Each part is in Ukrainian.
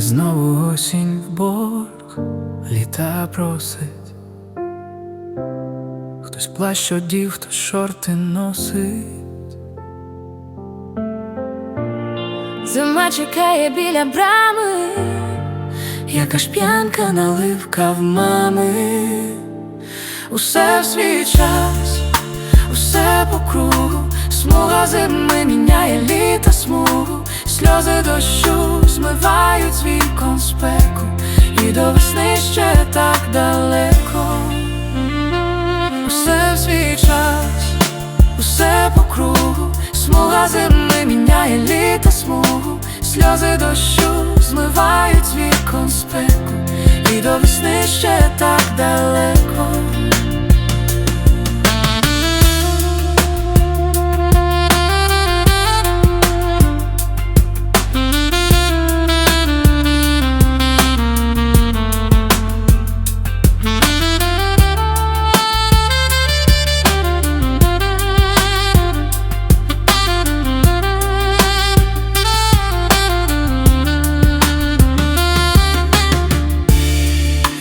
осінь в борг літа просить, хтось плащ одів, хтось шорти носить. Зима чекає біля брами, яка ж п'янка наливка в мами. Усе в свій час, усе по кругу, смуга зими міняє літо смугу, сльози дощу спеку, і до весни ще так далеко. Усе в свій час, усе по кругу, смуга зими міняє літо смугу, сльози дощу змивають з вікон спеку, і до весни ще так далеко.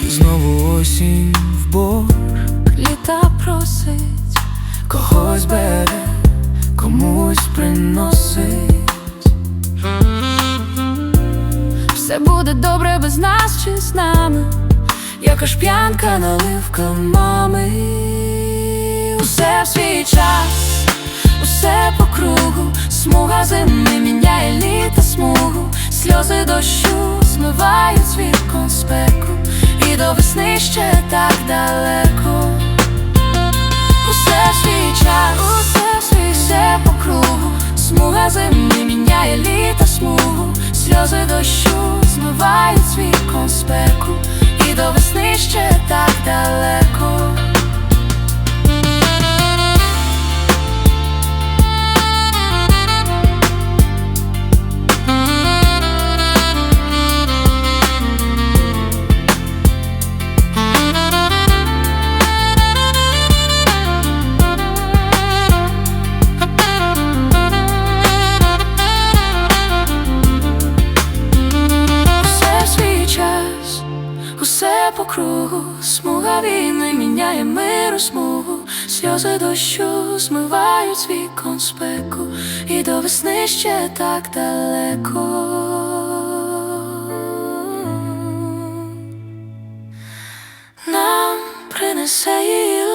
Знову осінь в борг. Літа просить, когось бере, комусь приносить. все буде добре без нас чи з нами, яка ж п'янка наливка мами. Усе в свій час, усе по кругу, смуга зими міняє літо смугу, сльози дощу змивають спеку, і до весни ще так далеко. Усе свій час, усе свій все по кругу, смуга зими міняє літа смугу, сльози дощу змивають свій конспеку, і до весни ще так далеко. Усе по кругу, смуга війни міняє миру смугу, сльози дощу змивають з вікон спеку, і до весни ще так далеко. Нам принесе її